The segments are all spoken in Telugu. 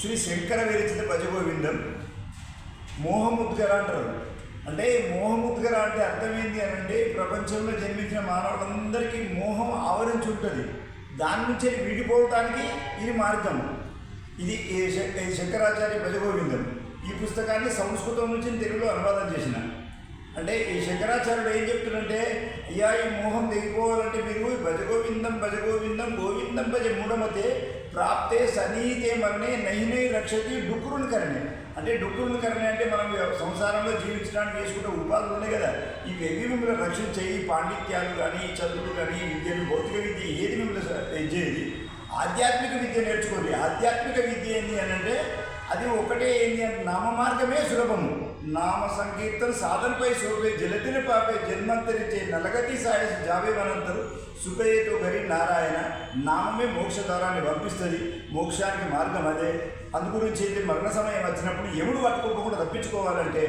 శ్రీ శంకర విరచిత భజగోవిందం మోహముద్గర అంటారు. అంటే మోహముద్గర అంటే అర్థం ఏంటి అని అంటే ప్రపంచంలో జన్మించిన మానవులందరికీ మోహం ఆవరించి ఉంటుంది దాని నుంచి విడిపోవటానికి ఇది మార్గం. ఇది శంకరాచార్య భజగోవిందం. ఈ పుస్తకాన్ని సంస్కృతం నుంచి తెలుగులో అనువాదం చేసిన. అంటే ఈ శంకరాచార్యుడు ఏం చెప్తున్నంటే అయ్యా ఈ మోహం దిగిపోవాలంటే మీరు భజగోవిందం భజగోవిందం గోవిందం భజ మూఢమతే ప్రాప్తే సనీతే మరణే నైనే రక్షతి డుక్కురుని కరణే అంటే డుక్కురుని కరణే అంటే మనం సంసారంలో జీవించడానికి చేసుకుంటే ఉపాధులు ఉన్నాయి కదా. ఇవేవి మిమ్మల్ని రక్షించేయి ఈ పాండిత్యాలు కానీ చదువులు కానీ విద్యను విద్యలు భౌతిక విద్య ఏది మిమ్మల్ని చేయది. ఆధ్యాత్మిక విద్య నేర్చుకోండి. ఆధ్యాత్మిక విద్య ఏంటి అని అంటే అది ఒకటే ఏంటి అంటే నామ మార్గమే సులభము. నామ సంకీర్తన సాధనపై శోభే జలతిని పాపే జన్మంతరిచే నలగతి సాయ జావేవనంతరు సుఖయేతో గరి నారాయణ నామమే మోక్షధారాన్ని పంపిస్తుంది. మోక్షానికి మార్గం అదే. అందు గురించి మరణ సమయం వచ్చినప్పుడు ఎముడు పట్టుకోకుండా తప్పించుకోవాలంటే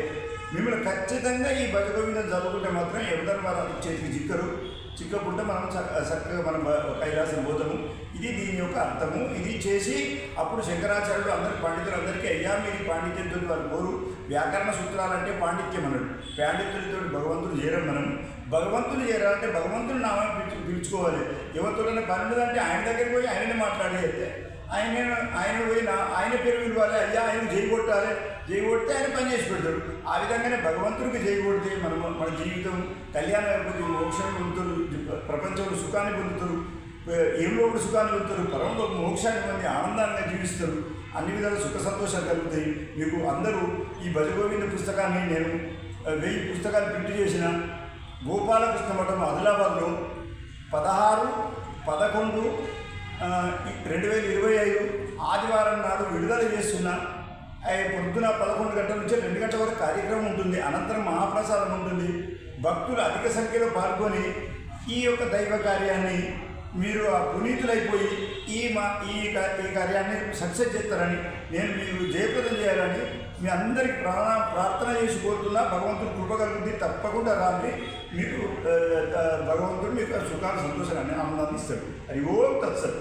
మిమ్మల్ని ఖచ్చితంగా ఈ భజగోవిందం చదువుకుంటే మాత్రం ఎవరి మన చేతికి చిక్కరు చిక్కకుంటే మనం చక్కగా మనం కైలాసం పోతాము. ఇది దీని యొక్క అర్థము. ఇది చేసి అప్పుడు శంకరాచార్యుడు అందరి పండితులందరికీ అయ్యా మీరు పాండిత్యంతో వారు కోరు వ్యాకరణ సూత్రాలంటే పాండిత్యం అన్నాడు. పాండిత్యులతో భగవంతుడు చేరం మనం. భగవంతుడు చేరాలంటే భగవంతుని నామని పిలుచు పిలుచుకోవాలి. ఎవరితోనే పని అంటే ఆయన దగ్గరికి పోయి ఆయననే మాట్లాడి ఆయన ఆయన పోయిన ఆయన పేరు విలువాలి అయ్యా ఆయన చేయగొట్టాలి కొట్టాలి కొడితే ఆయన పని చేసి పెడతాడు. ఆ విధంగానే భగవంతుడికి చేయకూడితే మనం మన జీవితం కళ్యాణం అయిపోతుంది మోక్షం పొందుతారు ప్రపంచంలో సుఖాన్ని పొందుతారు ఏమిలో కూడా సుఖాన్ని పొందుతారు పరంలో మోక్షాన్ని పొంది ఆనందంగా జీవిస్తారు. అన్ని విధాలు సుఖ సంతోషాలు కలుగుతాయి. మీకు అందరూ ఈ భజగోవింద పుస్తకాన్ని నేను వెయ్యి పుస్తకాలు ప్రింట్ చేసిన గోపాలకృష్ణ మఠం ఆదిలాబాద్లో పదహారు పదకొండు రెండు వేల ఇరవై ఐదు ఆదివారం నాడు విడుదల చేస్తున్న ఆ, పొద్దున పదకొండు గంటల నుంచి రెండు గంటల వరకు కార్యక్రమం ఉంటుంది. అనంతరం మహాప్రసాదం ఉంటుంది. భక్తులు అధిక సంఖ్యలో పాల్గొని ఈ యొక్క దైవ కార్యాన్ని మీరు ఆ పునీతులైపోయి ఈ మా ఈ ఈ కార్యాన్ని సక్సెస్ చేస్తారని నేను మీరు జయప్రదం చేయాలని మీ అందరికి ప్రాణ ప్రార్థన చేసి కోరుతున్నా. భగవంతుడు కృప కలుగుతుంది తప్పకుండా రాని మీకు భగవంతుడు మీకు సుఖాలు సంతోషాన్ని ఆనందాన్ని ఇస్తాడు. అది ఓం తత్సత్.